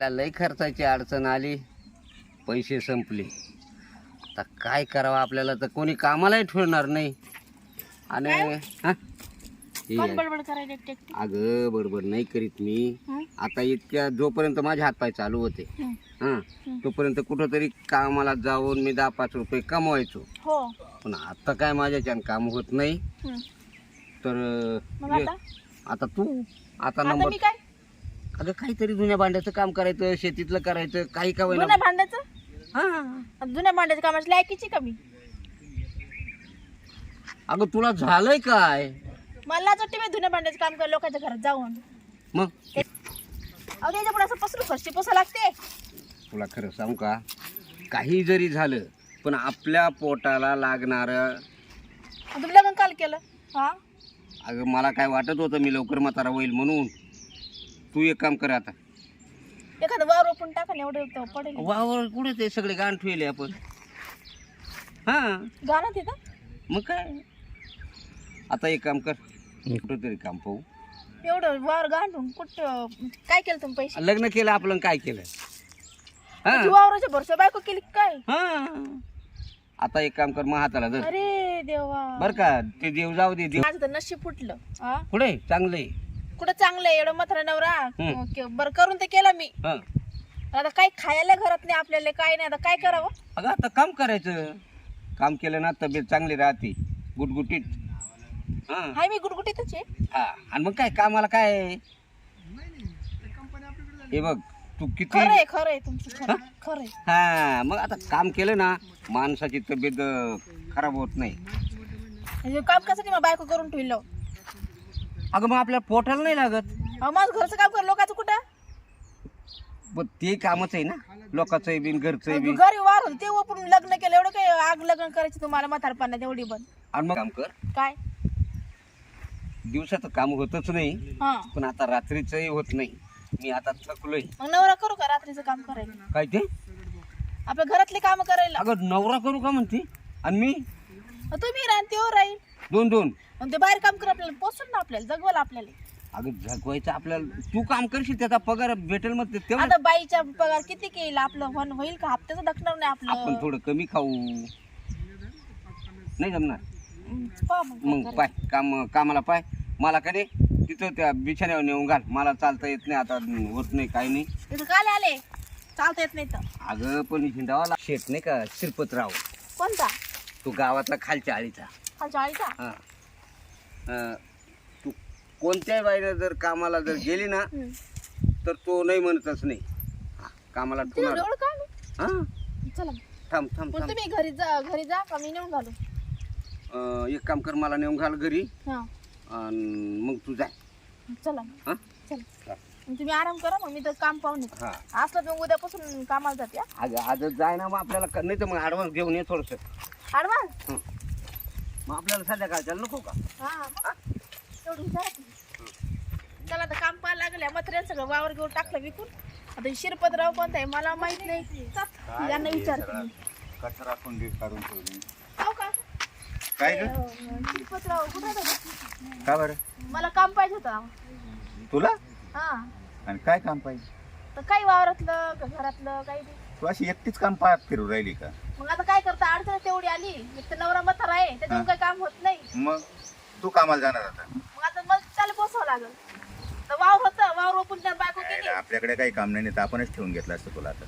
लई खर्चाची अडचण आली पैसे संपले आता काय करावं आपल्याला तर कोणी कामालाही ठेवणार नाही आणि हा? हे कोण बडबड करायला एकटे एकटे? अगं बरोबर नाही करीत मी हं? आता इतक्या जोपर्यंत माझे हातपाय चालू होते हं. हां तोपर्यंत कुठंतरी कामाला जाऊन मी दहा पाच रुपये कमवायचो हो पण आता काय माझ्याच्यानं काम होत नाही हं. तर मग. आता आता तू आता आता नंबर मी काय अगं काहीतरी जुन्या भांड्याचं काम करायचं शेतीतलं करायचं काही का होईना. जुन्या भांड्याचं? हा. जुन्या भांड्याच्या कामाची लायकीची कमी. अगं तुला झालंय काय? मला वाटते मी जुन्या भांड्याचं काम कर लोकांच्या घरात जाऊन. मग? अहो त्याच्या पुढे असं पसरू फरशी पोसा लागते. तुला खरं सांगू का? काही जरी झालं पण आपल्या पोटाला लागणार आणि तुम्ही लग्न काल केलं? हा? अगं मला काय वाटत होतं मी लवकर म्हातारा होईल म्हणून. तू एक काम कर आता. एखादं वावर ओपून टाका ना एवढं पडेल. वावर कुठे ते सगळे गाण ठेवले आपण. हा. गाणं तिथं मग काय? आता एक काम कर. कुठं तरी काम पाहू. एवढं वावर गांडून कुठं काय केलं तुम्ही पैसे? लग्न केलं आपलं काय केलं? हा. ती वावराच्या भरशा बायको केली का काय? हा. आता एक काम कर मग हाताला धर. अरे देवा. बर का ते देव जाऊ दे देव. माझं तर नशीब फुटलं. हा? पुढे चांगले कुठं चांगलं आहे? एवढं मात्र नवरा? हम्म. ओके, बरं करून ते केलं मी. हा. आता काय खायला घरात नाही आपल्याला काय नाही. आता काय करावं? अगं आता काम करायचं. काम केलं ना तब्येत चांगली राहते. गुटगुटीत. हा. हाय मी गुटगुटीतच आहे. हा. आणि मग काय कामाला काय आहे? हे बघ तू किती खरं आहे खरं आहे तुमचं खरं खरं आहे. हा. मग आता काम केलं ना माणसाची तब्येत अं, खराब होत नाही. काम कशासाठी मग बायको करून ठेवलं? अगं मग आपल्या पोटाला नाही लागत. अहो माझं घरचं काम कर लोकांचं कुठं? पण ते कामच आहे ना. लोकांचं आहे बिन घरचं आहे बिन. घरी वार होते ते ओपून लग्न केलं एवढं काय आग लग्न करायची तुम्हाला म्हातारपणात एवढी पण. आणि मग काम कर. काय? दिवसाचं काम होतच नाही हा. पण आता रात्रीचंही होत नाही. मी आता थकलोय. मग नवरा करू का रात्रीचं काम करायला? काय ते? आपल्या घरातली काम करायला. अगं नवरा करू का म्हणते? आणि मी? तुम्ही राहून तेव्हा राहील दोन दोन. मग ते बाहेर काम कर आपल्याला पोचून ना आपल्याला जगवलं आपल्याला. अगं जगवायचं आपल्याला तू काम करशील त्याचा पगार भेटेल मग ते तेव्हा आता बाईच्या पगार किती केला आपलं होण होईल का? हप्त्याचं दखणार नाही आपण आपलं थोडं कमी खाऊ. नाही जमणार. हम्म, पहा मग काय मग करायचं. पाय काम कामाला पाय. मला कडे तिथं त्या बिछाण्यावर नेऊन घाल. मला चालता येत नाही आता होत नाही काही नाही. इथं काल आले चालता येत नाही तर. अगं पण हिंडावाला शेत नाही का शिरपतराव. कोणता? तो गावातला खालच्या आळीचा. खालच्या आळीचा हा. अं, तू कोणत्याही बाईला जर कामाला जर गेली ना हम्म. तर तो नाही म्हणतच नाही. हा, कामाला ठेवणार हा? चला. थांब थांब थांब. तुम्ही घरी जा घरी जा का मी नेऊन घालू? अं, एक काम कर मला नेऊन घाल घरी. हा. अन् मग तू जाय चला. हा? चला. मग तुम्ही आराम करा मग मी तर काम पाहून येते. हा. असलं तर मग उद्यापासून कामाला जाते आज आजच जाय ना मग आपल्याला क- नाही तर मग ॲडव्हान्स घेऊन ये थोडस. ॲडव्हान्स मग आपल्याला संध्याकाळच्याला नको का? हा मग. विचारा. चला आता काम पाहायला लागलं. मत्र सगळं वावर घेऊन टाकलं विकून. आता शिरपतराव कोणता आहे? मला माहीत नाही. चल, यांना विचारते मी. कचरा कुंडी काढून ठेवली. हो का? काय ग? अं, शिरपतराव कुठे? का बरं? मला काम पाहिजे होतं. तुला? हा. आणि काय काम पाहिजे? तर काही वावरातलं का घरातलं काही बी. तू अशी एकटीच काम पाहत फिरू राहिली का? आता काय तेवढी आली. एक तर नवरा म्हातारा आहे. त्याच्यामुळे काही काम होत नाही. मग तू कामाला जाणार आता. मग आता मग त्याला बसावं लागल. तर वावर होतं. वावर ओपून त्या बायको केली. आपल्याकडे काही काम नाही तर आपणच ठेवून घेतलं असतं तुला आता.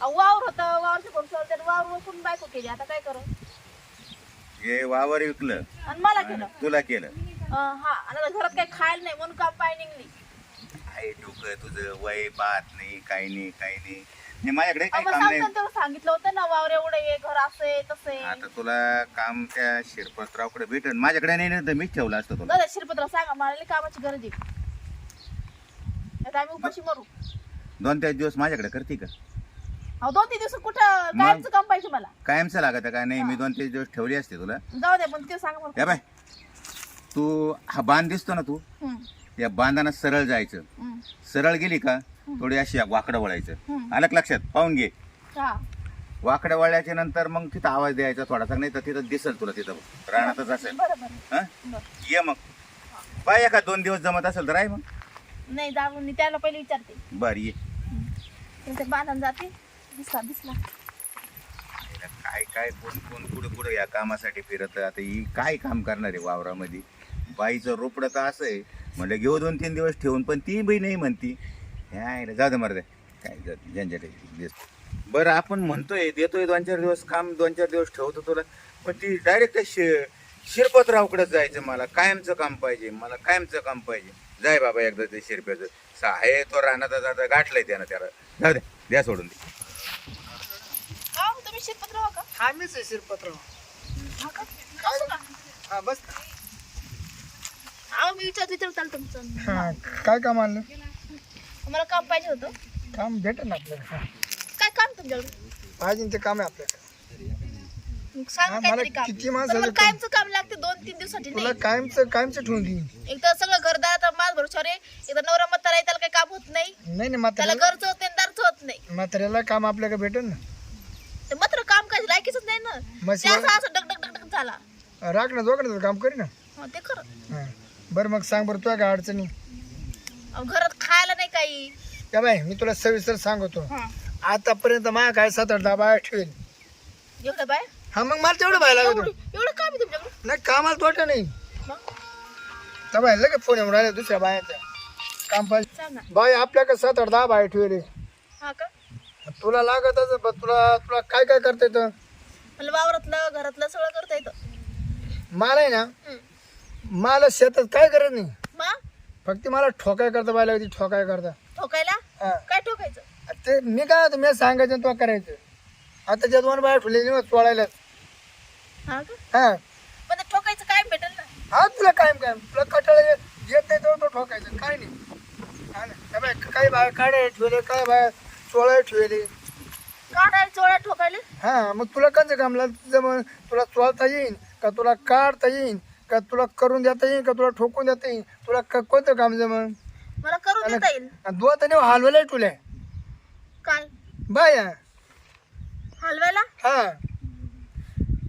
अहो, वावर होतं. वावरच्या भरसावर त्याने वावर ओपून बायको केली. आता काय करू? हे वावर विकलं. आणि मला केलं. तुला केलं. अं, हा. आणि आता घरात काही खायला नाही. म्हणून काम पाय निघली. आहे डोकं तुझं वय पाहत नाही. काही नाही काही नाही. आणि माझ्याकडे काही मग काम नाही. सांगितलं होतं ना वावर एवढं घर असं आहे तसं आहे. आता तुला काम त्या शिरपतरावकडे भेटन. माझ्याकडे नाही ना तर मीच ठेवलं असतं तुला. दादा शिरपतराव सांगा मला लई कामाची गरज आहे. नाहीतर आम्ही उपाशी मरू. दोन त्याच दिवस माझ्याकडे करते का? अहो दोन तीन दिवस कुठं कायमचं काम पाहिजे मला. कायमचं लागत का? नाही मी दोन तीन दिवस ठेवली असते तुला. जाऊ दे पण ते सांगा मला या बाय तू हा बांध दिसतो ना तू? हम्म, या बांधानं सरळ जायचं. हम्म, सरळ गेली का? थोडी अशी वाकडं वळायचं. आलं का लक्षात? पाहून घे. हा. वाकडं वळल्याच्या नंतर मग तिथं आवाज द्यायचा थोडासा नाही तर तिथं दिसल तुला तिथं. रानातच असेल. हा? ये मग. पाय का दोन दिवस जमत असेल तर आहे मग. नाही जाऊन मी त्याला पहिले विचारते. बर ये. ते बांधून जाते. दिसला दिसला. हिला काय काय कोण कोण कुठं कुठं या कामासाठी फिरत? आता ही काय काम करणार आहे वावरामध्ये? बाईचं रोपडं तर असं आहे. म्हणलं घेऊ दोन तीन दिवस ठेवून पण ती बाई नाही म्हणती. ह्या जाऊ दे मरदे काय आहे. दिस बरं आपण म्हणतोय देतोय दोन चार दिवस काम दोन चार दिवस ठेवतो तुला. पण ती डायरेक्ट शि शिरपतरावकडे जायचं मला. कायमचं काम पाहिजे मला कायमचं काम पाहिजे. जाय बाबा एकदा ते शिरप्याचं. सा आहे तो राहणार आता गाठलाय त्यानं त्याला. जाऊ दे द्या सोडून दे. हा तुम्ही शिरपत्र हो का? हा मीच आहे शिरपतराव. हा का? असं का? हा बस. अहो मी विचारत विचारत आलं तुमचं. हा काय काम आणलं? मला काम पाहिजे होतं. काम भेटेल ना आपल्याला. काय काम तुमच्याकडे? पाहिजे ते काम आहे आपल्याकडे मग सांगा काहीतरी काम किती पण माणसाचं मला कायमचं काम लागते दोन तीन दिवसासाठी तुला नाही. कायमचं कायमचं ठेवून देईन. एक तर सगळं घरदार आता माझ भरोशावर आहे एकदा नवरा म्हातारा आहे त्याला काही काम होत नाही. नाही नाही त्याला म्हाताऱ्याला घरचं होत नाही दारचं होत नाही. म्हाताऱ्याला काम आपल्याकडे भेटेल ना. ते मात्र काम काय लायकीच नाही ना. मग ते असं डक डक झाला. राख ना काम करी ना. हा, ते खरं. हा. बरं मग सांग बरं तुझ्या काय अडचणी? अहो, घरात नाही काही. बाय मी तुला सविस्तर सांगतो. हा. आतापर्यंत माझ्या काय सात आठ दहा बाया ठेवेल. एवढं बाय? हा मग मला तेवढं बाय लागत एवढं एवढं काम आहे तुमच्याकडे? नाही कामाला तोटा नाही. मग? त्या बाय लगेच फोन येऊन राहिले दुसऱ्या बायाचा. काम पाहिजे. सांग ना. बाय आपल्याकडे सात आठ दहा बाया ठेवले. हा का? तुला लागत तुला तुला काय काय करता येतं? मला वावरातलं घरातलं सगळं करता येतं. मला आहे ना. मला शेतात काय करत नाही. मग? फक्त मला ठोकाय करता बायला होती ठोकाय करता. ठोकायला? हा. काय ठोकायचं? ते मी काय होतं मी सांगायचं तो करायचं. आता ज्या दोन बाया चोळायला हा का? हा. पण ते ठोकायचं काय भेटेल ना. हा तुला कायम काय तुला कटाळा येत येत नाही तो तो ठोकायचं. काय नाही. हा ना. त्या बाया काही बाया काढायला ठेवले काय बाया चोळायला ठेवले? काढायला चोळ्या ठोकायला? हा मग तुला कंच काम लागतं जमन तुला चोळता येईन का तुला काढता येईन? का तुला करून देता येईन का तुला ठोकून देता येईन? तुला क- कोणतं काम जमन मला करून देता येईल. आणि दोन तरी हलवायला तुला. काय? बाया. हलवायला? हा.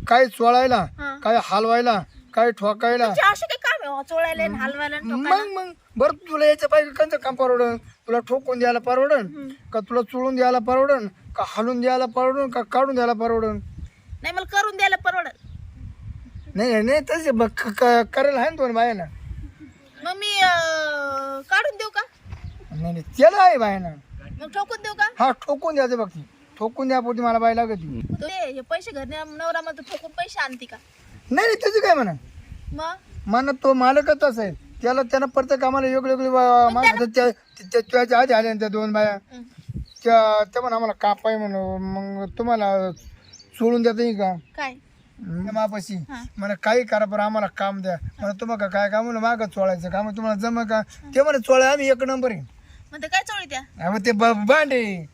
काय चोळायला हा. काय हलवायला काय ठोकायला? असे काही काम आहे हो, चोळायला आणि हलवायला आणि ठोकायला? मग मग. बरं तुला याच्या पाहिजे कंच काम परवडन? तुला ठोकून द्यायला परवडन? का तुला चोळून द्यायला परवडन? का हलून द्यायला परवडन? का काढून द्यायला परवडन? नाही मला करून द्यायला परवडल नाही नाही नाही तसे बघ क- क- करायला आहे ना दोन बाया ना मग मी अं, काढून देऊ का? नाही नाही त्याला आहे बाया ना मग ठोकून देऊ का? हा ठोकून द्यायचं बघ ती. ठोकून द्या पोटी मला बाय लागत ती. ते हे पैसे घरने नवरा मला ठोकून पैसे आणते का? नाही नाही त्याचं काय म्हणा? मग? म्हणा तो मालकच आहे. त्याला त्यानं प्रत्येक कामाला वेगळी वेगळी माणसं त्या त्या- त्याच्या आधी आल्या ना त्या दोन बाया. हं. त्या त्या म्हणा आम्हाला कापाय म्हणून मग तुम्हाला सोडून देता येईल का? काय? मापाशी. मला काही करा पण आम्हाला काम द्या. मला तुम्हाला काय काम म्हणलं मागं चोळायचं काम तुम्हाला जम का? ते म्हणे चोळा आम्ही एक नंबर आहे. मग ते काय चोळी त्या? ते ब- भांडे.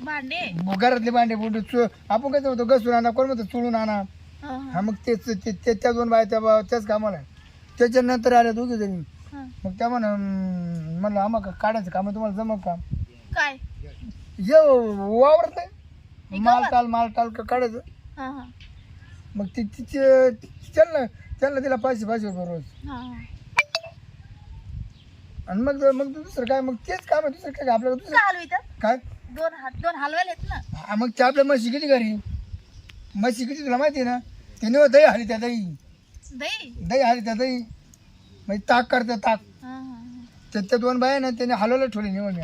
भांडे? घरातले भांडे बुंडे चो आपण काय होतो घसून आणा कोण म्हणतो चोळून आणा. हा, हा, हा मग तेच ते- ते- त्या दोन बाय त्या बा- त्याच कामाला आहे. त्याच्यानंतर आल्या दोघी जणी. हा. मग त्या म्हणा म्हणलं आम्हाला काढायचं काम तुम्हाला जमत काम काय? ये वावरत माल टाल माल टाल का काढायचं? हा हा. मग ती तिचे त्यांना त्यांना तिला पाचशे पाचशे रुपये रोज. हा. हा. आणि मग मग दुसरं काय? मग तेच काम आहे दुसरं काय? आपल्याला दुसरं हलवी तर काय? दोन हात दोन हलवायला येत ना. हा, मग ते आपल्या म्हशी किती घरी? म्हशी किती तुला माहिती आहे ना? त्याने दही हाली त्या दही. दही? दही हाली त्या दही. म्हणजे ताक करते ताक. हा, हा, हा. त्या त्या दोन बाया ना त्याने हलवलं ठेवले निवड मी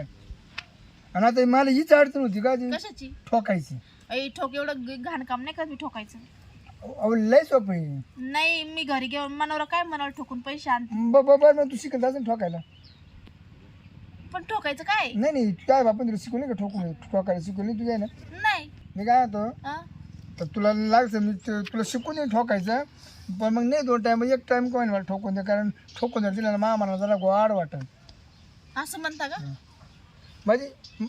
आणि आता मला हीच अडचण होती का ती? कशाची? ठोकायची. ठोक एवढं ग- घाण काम नाही का मी ठोकायचं. अहो लय सोपं आहे. नाही मी घरी घेऊन मनावर काय मनावर ठोकून पैसे आणते ब- ब- बरं मग तू शिकत असेल ठोकायला. पण ठोकायचं काय? नाही नाही काय बापन तुला शिकवली का ठोकून? ठोकायला शिकवली तुझ्या ना नाही. मी काय होतो हा? तर तुला लागतं मी तु- तुला शिकून नाही ठोकायचं पण मग नाही दोन टाइम एक टाइम कोण मला ठोकून दे कारण ठोकून जर दिला ना मामाला जरा गोड वाटत असं म्हणता का? म्हणजे म-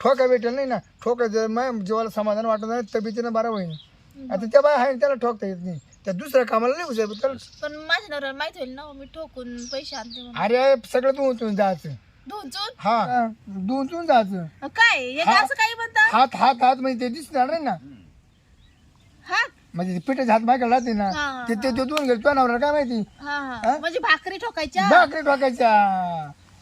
ठोका भेटेल नाही ना? ठोका जर मग जेव्हा समाधान वाटत नाही तब्येतीनं बरं होईल आता त्या बाय आहे त्याला ठोकता येत नाही. त्या दुसऱ्या कामाला नाही हुशार त्याला पण माझ्या नवऱ्याला माहीत होईल ना मी ठोकून पैसे आणते म्हणून. अरे सगळं तू उचलून जायचं. दोन चून हा दोन चून जायचं. काय हे. काय असं काही म्हणता? हात हात हात म्हणजे ते दिसणार नाही ना. हा. म्हणजे ते पिठाचे हात मागायला राहते ना. हा, ते ते ते दोन घे तुझ्या नवऱ्याला काय माहिती? हा हा? हा? म्हणजे भाकरी ठोकायच्या? भाकरी ठोकायच्या.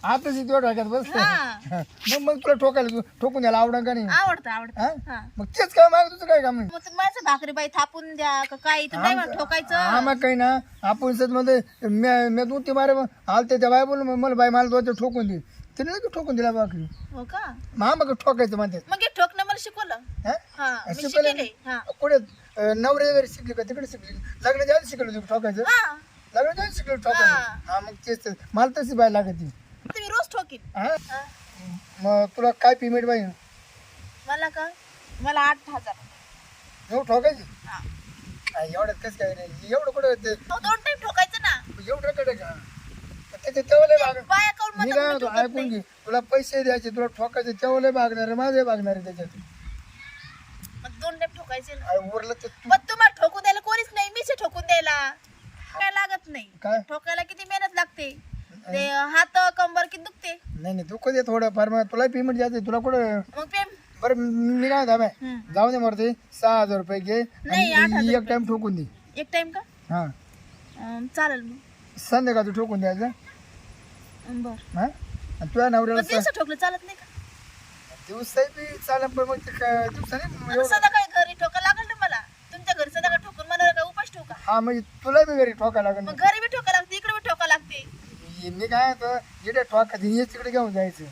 आता तिथे टाकत बस हा. मग मग तुला ठोकायला तू ठोकून द्यायला आवडा का नाही? आवडतं आवडतं. हा? हा. मग तेच काय माग तुझं काय काम नाही? मग तुम्ही माझं भाकरी बाई थापून द्या का काय? तुम्ही नाही मला ठोकायचं. हा मग काही ना. आपण सत मध्ये मी मी दोन ती मारे आलते त्या बाय बोल मला बाई मला दोन ठोकून दे. तिने लगेच ठोकून दिला बाकरी हो का? मग ठोकायचं म्हणतात मग हे ठोकणं मला शिकवलं. हा? हा मी शिकवलं शिकले हा. कुठे अं, नवरे वगैरे शिकले का? तिकडे शिकले. लग्नाच्या आधी शिकलं तुम्ही ठोकायचं? हा. लग्नाच्या आधी शिकलं ठोकायचं. हा. मग तेच तेच. मला तशी बाय लागत ती हा? हा. मग तुला काय पेमेंट पाहिजे? मला का? मला आठ हजार. एवढं ठोकायची? हा. हा, एवढ्यात कसं काय नाही. एवढं कुठं ते? अहो, दोन टाइम ठोकायचं ना. एवढं कडे का? त्याचे तेव्हा लय भाग बाय अकाउंट मी काय म्हणतो ऐकून घे. तुला पैसे द्यायचे तुला ठोकायचे तेव्हा लय भागणार आहे माझे भागणार आहे त्याच्यात. दोन टाइम ठोकायचे ना. अरे उरलं तर तू पण तुम्हाला ठोकून द्यायला कोणीच नाही. मीच आहे ठोकून द्यायला. काय लागत नाही. काय? ठोकायला किती मेहनत लागते. ते हात कंबर किती दुखते? नाही नाही दुःख दे थोडं फार मग तुला पेमेंट द्यायचं तुला कुठं मग बरं मी काय हम्म. जाऊ दे मरते. सहा हजार रुपये घे नाही, आठ आणि हजार एक टाइम ठोकून दे. एक टाइम का? हा. अं, चालेल मग. संध्याकाळ तू ठोकून द्यायचं बर. हा? आणि तुझ्या नवऱ्याला दिवस ठोकलं चालत नाही का? दिवसाही बी चालेल पण मग ते काय दिवसाने आता एवढं. संध्याकाळी घरी ठोका लागल ना मला? तुमच्या घरी संध्याकाळी ठोकून मला काय उपास ठोका हा म्हणजे तुला बी घरी ठोका लागेल मग घरी बी ठोका लागते इकडे बी ठोका लागते मी काय होतं जिथे ठोका ये तिकडे घेऊन जायचं.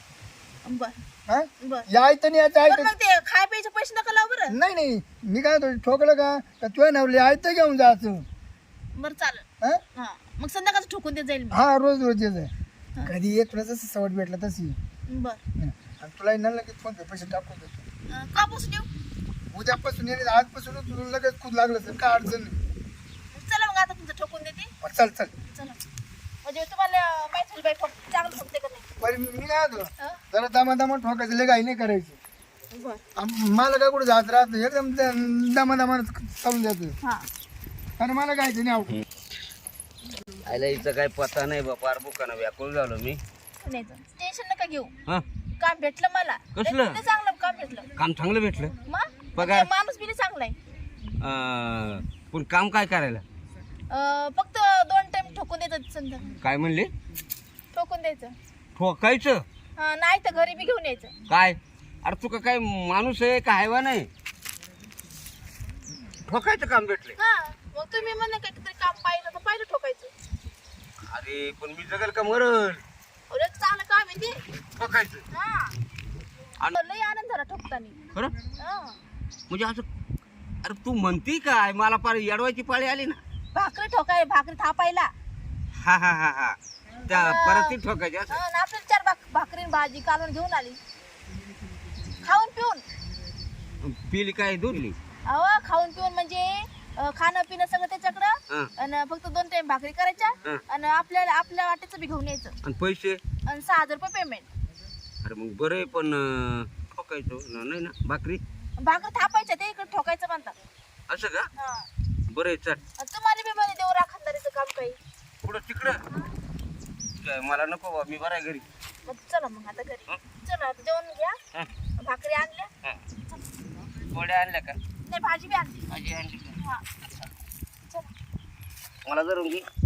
बर. हा? बर. यायचं नाही यायचं पण ऐकत मग ते खाय प्यायचे पैसे नका लावू बरं. नाही नाही. मी काय होतो ठोकलं का? का तुझ्या नवले आयतं घेऊन जायचं? बरं चालेल. हा? हा. मग संध्याकाळचं ठोकून देत जाईल मी. हा रोज रोज यायचं कधी एक तुला जसं सवड भेटला तशी. बर. आणि तुला न लगेच फोन पे पैसे टाकून देतो. अं, कापूस येऊ? उद्यापासून येणे आजपासून तुला लगेच खूप लागलं असेल काय अडचण नाही. चला मग आता तुमचं ठोकून देते. बरं, चल चल. चला. म्हणजे तुम्हाला माहिती होईल बाई ठोक चांगलं ठोकते का नाही? बरं मी काय होतो हं? जरा दमा दमा ठोकायचं लय काही नाही करायची. बर. आम- मला काय कुठं जात राहत नाही. एकदम दमा दमानं चालून जातं हा. आणि मला काय नाही आवडत. आयला हिचं काय पत्ता नाही बा पार बुकानं व्याकुळ झालो मी. नाही टेन्शन नका घेऊ. हा? काम भेटलं मला. कसलं? ते चांगलं काम भेटलं. काम चांगलं भेटलं? मग? पगार? ते माणूस बी चांगला आहे. अं, पण काम काय करायला? अं, फक्त दोन टाइम ठोकून द्यायचं संध्या काय म्हणले? ठोकून द्यायचं. ठोकायचं? हा नाही तर घरी बी घेऊन यायचं. काय? अरे तू का काय माणूस आहे का हैवान आहे ठोकायचं काम भेटले हा मग तुम्ही म्हणा काहीतरी काम पाहिलं तर पाहिलं ठोकायचं. अरे पण मी जगल का मरल? अरे चांगलं काम आहे ते. ठोकायचं. हा. आणि- लई आनंद झाला ठोकताना. खरं? हा. म्हणजे असं अरे तू म्हणती काय? मला पार येडवायची पाळी आली ना. भाकरी ठोकाय भाकरी थापायला. हा हा हा हा. त्या परत ती ठोकायची असं. हा, आणि आपल्याला चार भाक भाकरी आणि भाजी कालवण घेऊन आली. खाऊन पिऊन. पिली काय दुरली अहो खाऊन पिऊन म्हणजे अं, खाणं पिणं सगळं त्याच्याकडं. हा. आणि फक्त दोन टाइम भाकरी करायच्या. हा. आणि आपल्याला आपल्या वाटेचं बी घेऊन यायचं. आणि पैसे? आणि सहा हजार रुपये पेमेंट अरे मग बरं आहे पण अं, ठोकायचं. न- नाही ना भाकरी? भाकरी थापायच्या ते इकडे ठोकायचं म्हणतात. असं का? हा. बरं आहे चल आणि तुम्हाला बी म्हणे देऊ राखणदारीचं काम काही पुढं तिकडं. काय मला नको बा मी बरं घरी. मग चला मग आता घरी. चला आता जेवण घ्या. हा, भाकरी आणल्या. हा. पोळ्या आणल्या का? नाही भाजी बी आणली. भाजी आणली का? हा. चला. मला घे.